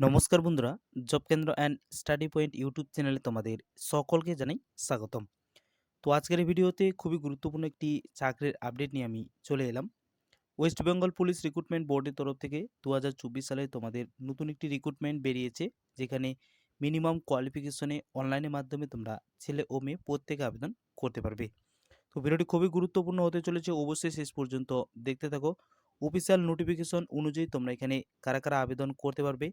নমস্কার বন্ধুরা, জব কেন্দ্র অ্যান্ড স্টাডি পয়েন্ট ইউটিউব চ্যানেলে তোমাদের সকলকে জানাই স্বাগতম। তো আজকের ভিডিওতে খুবই গুরুত্বপূর্ণ একটি চাকরির আপডেট নিয়ে আমি চলে এলাম। ওয়েস্ট বেঙ্গল পুলিশ রিক্রুটমেন্ট বোর্ডের তরফ থেকে দু হাজার চব্বিশ সালে তোমাদের নতুন একটি রিক্রুটমেন্ট বেরিয়েছে, যেখানে মিনিমাম কোয়ালিফিকেশনে অনলাইনের মাধ্যমে তোমরা ছেলে ও মেয়ে প্রত্যেকে আবেদন করতে পারবে। তো ভিডিওটি খুবই গুরুত্বপূর্ণ হতে চলেছে, অবশ্যই শেষ পর্যন্ত দেখতে থাকো। অফিসিয়াল নোটিফিকেশন অনুযায়ী তোমরা এখানে কারা কারা আবেদন করতে পারবে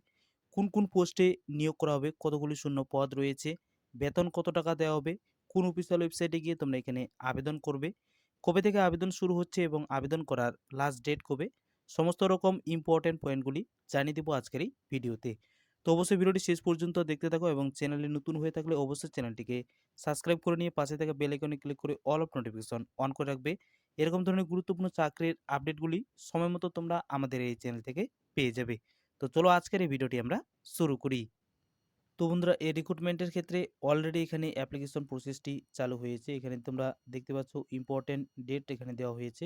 কোন কোন পোস্টে নিয়োগ করা হবে, কতগুলি শূন্য পদ রয়েছে, বেতন কত টাকা দেওয়া হবে, কোন অফিসিয়াল ওয়েবসাইটে গিয়ে তোমরা এখানে আবেদন করবে, কবে থেকে আবেদন শুরু হচ্ছে এবং আবেদন করার লাস্ট ডেট কবে, সমস্ত রকম ইম্পর্টেন্ট পয়েন্টগুলি জানিয়ে দেবো আজকের এই ভিডিওতে তো। অবশ্যই ভিডিওটি শেষ পর্যন্ত দেখতে থাকো এবং চ্যানেলে নতুন হয়ে থাকলে অবশ্যই চ্যানেলটিকে সাবস্ক্রাইব করে নিয়ে পাশে থাকা বেল আইকনে ক্লিক করে অল অফ নোটিফিকেশন অন করে রাখবে। এরকম ধরনের গুরুত্বপূর্ণ চাকরির আপডেটগুলি সময় মতো তোমরা আমাদের এই চ্যানেল থেকে পেয়ে যাবে। তো চলো আজকের এই ভিডিওটি আমরা শুরু করি। তো বন্ধুরা, এই রিক্রুটমেন্টের ক্ষেত্রে অলরেডি এখানে অ্যাপ্লিকেশন প্রসেসটি চালু হয়েছে। এখানে তোমরা দেখতে পাচ্ছ ইম্পর্টেন্ট ডেট এখানে দেওয়া হয়েছে।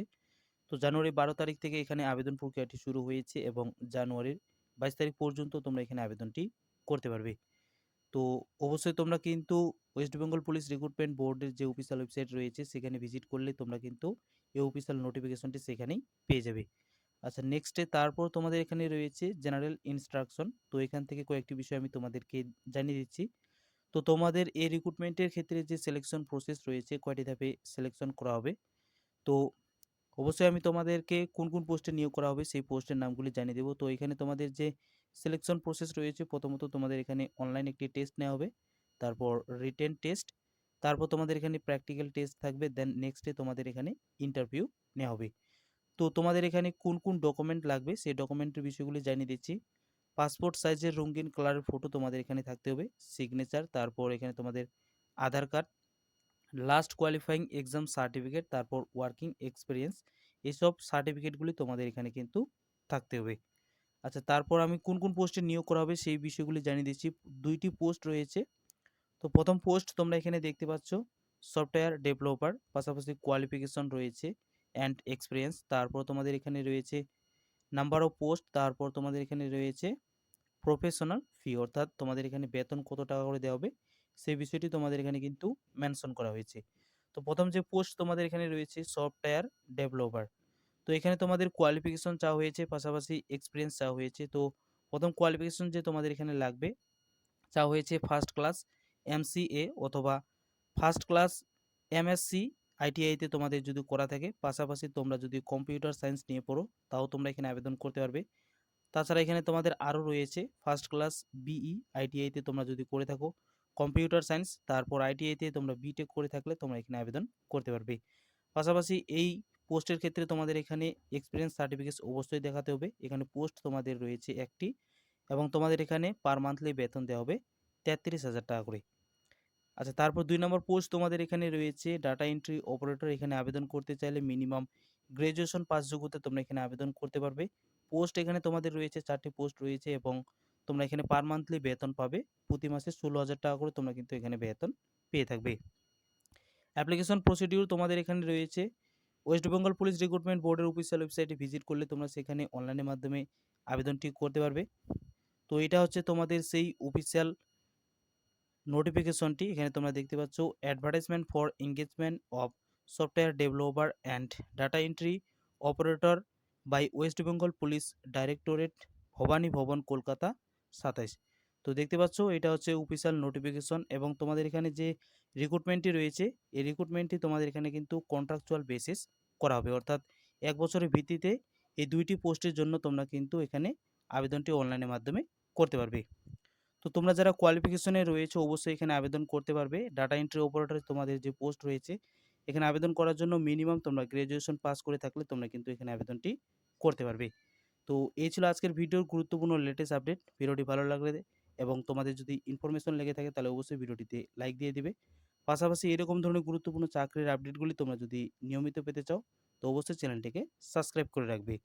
তো জানুয়ারি বারো তারিখ থেকে এখানে আবেদন প্রক্রিয়াটি শুরু হয়েছে এবং জানুয়ারির বাইশ তারিখ পর্যন্ত তোমরা এখানে আবেদনটি করতে পারবে। তো অবশ্যই তোমরা কিন্তু ওয়েস্ট বেঙ্গল পুলিশ রিক্রুটমেন্ট বোর্ডের যে অফিসিয়াল ওয়েবসাইট রয়েছে, সেখানে ভিজিট করলে তোমরা কিন্তু এই অফিসিয়াল নোটিফিকেশনটি সেখানেই পেয়ে যাবে। আচ্ছা নেক্সটে তারপর তোমাদের এখানে রয়েছে জেনারেল ইনস্ট্রাকশন তো এখান থেকে কয়েকটি বিষয় আমি তোমাদেরকে জানিয়ে দিচ্ছি। তো তোমাদের এই রিক্রুটমেন্টের ক্ষেত্রে যে সিলেকশন প্রসেস রয়েছে, কয়টি ধাপে সিলেকশন করা হবে? তো অবশ্যই আমি তোমাদেরকে কোন কোন পোস্টে নিয়োগ করা হবে, সেই পোস্টের নামগুলি জানিয়ে দেবো। তো এখানে তোমাদের যে সিলেকশন প্রসেস রয়েছে, প্রথমত তোমাদের এখানে অনলাইন একটি টেস্ট নেওয়া হবে, তারপর রিটেন টেস্ট তারপর তোমাদের এখানে প্র্যাকটিক্যাল টেস্ট থাকবে দেন নেক্সটে তোমাদের এখানে ইন্টারভিউ নেওয়া হবে। তো তোমাদের এখানে কোন কোন ডকুমেন্ট লাগবে? সেই ডকুমেন্টের বিষয়গুলি জানিয়ে দিচ্ছি। পাসপোর্ট সাইজের রঙিন কালারের ফটো তোমাদের এখানে থাকতে হবে। সিগনেচার তারপর এখানে তোমাদের Aadhaar card last qualifying exam certificate তারপর ওয়ার্কিং এক্সপিরিয়েন্স এইসব সার্টিফিকেটগুলি তোমাদের এখানে কিন্তু থাকতে হবে। আচ্ছা তারপর আমি কোন কোন পোস্টে নিয়োগ করা হবে সেই বিষয়গুলি জানিয়ে দিচ্ছি। দুইটি পোস্ট রয়েছে। তো প্রথম পোস্ট তোমরা এখানে দেখতে পাচ্ছ সফটওয়্যার ডেভেলপার পাশাপাশি কোয়ালিফিকেশন রয়েছে। অ্যান্ড এক্সপিরিয়েন্স তারপর তোমাদের এখানে রয়েছে নাম্বার অফ পোস্ট তারপর তোমাদের এখানে রয়েছে প্রফেশনাল ফি অর্থাৎ তোমাদের এখানে বেতন কত টাকা করে দেওয়া হবে, সেই বিষয়টি তোমাদের এখানে কিন্তু মেনশন করা হয়েছে। তো প্রথম যে পোস্ট তোমাদের এখানে রয়েছে সফটওয়্যার ডেভেলপার তো এখানে তোমাদের কোয়ালিফিকেশন চাওয়া হয়েছে, পাশাপাশি এক্সপিরিয়েন্স চাওয়া হয়েছে, তো প্রথম কোয়ালিফিকেশন যে তোমাদের এখানে লাগবে, চাওয়া হয়েছে ফার্স্ট ক্লাস এমসিএ অথবা ফার্স্ট ক্লাস এমএসসি আইটিআইতে তোমাদের যদি করা থাকে, পাশাপাশি তোমরা যদি কম্পিউটার সায়েন্স নিয়ে পড়ো, তাও তোমরা এখানে আবেদন করতে পারবে। তাছাড়া এখানে তোমাদের আরও রয়েছে ফার্স্ট ক্লাস বিই আইটিআইতে তোমরা যদি করে থাকো কম্পিউটার সায়েন্স তারপর আইটিআইতে তোমরা বিটেক করে থাকলে তোমরা এখানে আবেদন করতে পারবে। পাশাপাশি এই পোস্টের ক্ষেত্রে তোমাদের এখানে এক্সপিরিয়েন্স সার্টিফিকেট অবশ্যই দেখাতে হবে। এখানে পোস্ট তোমাদের রয়েছে একটি এবং তোমাদের এখানে পার মান্থলি বেতন দেওয়া হবে তেত্রিশ হাজার টাকা করে। আচ্ছা তারপর দুই নম্বর পোস্ট তোমাদের এখানে রয়েছে ডাটা এন্ট্রি অপারেটর এখানে আবেদন করতে চাইলে মিনিমাম গ্র্যাজুয়েশন পাস যোগ্যতা তোমরা এখানে আবেদন করতে পারবে। পোস্ট এখানে তোমাদের রয়েছে, চারটি পোস্ট রয়েছে এবং তোমরা এখানে পার মান্থলি বেতন পাবে। প্রতি মাসে ষোলো হাজার টাকা করে তোমরা কিন্তু এখানে বেতন পেয়ে থাকবে। অ্যাপ্লিকেশন প্রসিডিউর তোমাদের এখানে রয়েছে। ওয়েস্ট বেঙ্গল পুলিশ রিক্রুটমেন্ট বোর্ডের অফিসিয়াল ওয়েবসাইটে ভিজিট করলে তোমরা সেখানে অনলাইনের মাধ্যমে আবেদনটি করতে পারবে। তো এটা হচ্ছে তোমাদের সেই অফিসিয়াল নোটিফিকেশনটি এখানে তোমরা দেখতে পাচ্ছ advertisement for engagement of software developer and data entry operator by West Bengal police directorate Bhabani Bhaban Kolkata সাতাইশ। তো দেখতে পাচ্ছ, এটা হচ্ছে অফিসিয়াল নোটিফিকেশন এবং তোমাদের এখানে যে রিক্রুটমেন্টটি রয়েছে, এই রিক্রুটমেন্টটি তোমাদের এখানে কিন্তু কন্ট্রাকচুয়াল বেসিস করা হবে। অর্থাৎ এক বছরের ভিত্তিতে এই দুইটি পোস্টের জন্য তোমরা কিন্তু এখানে আবেদনটি অনলাইনের মাধ্যমে করতে পারবে। তো তোমরা যারা কোয়ালিফিকেশনে রয়েছে, অবশ্যই এখানে আবেদন করতে পারবে। ডাটা এন্ট্রি অপারেটর তোমাদের যে পোস্ট রয়েছে, এখানে আবেদন করার জন্য মিনিমাম তোমরা গ্র্যাজুয়েশন পাস করে থাকলে তোমরা কিন্তু এখানে আবেদনটি করতে পারবে। তো এই ছিল আজকের ভিডিওর গুরুত্বপূর্ণ লেটেস্ট আপডেট ভিডিওটি ভালো লাগলে এবং তোমাদের যদি ইনফরমেশন লেগে থাকে, তাহলে অবশ্যই ভিডিওটিতে লাইক দিয়ে দিবে। পাশাপাশি এরকম ধরনের গুরুত্বপূর্ণ চাকরির আপডেটগুলি তোমরা যদি নিয়মিত পেতে চাও, তো অবশ্যই চ্যানেলটিকে সাবস্ক্রাইব করে রাখবে।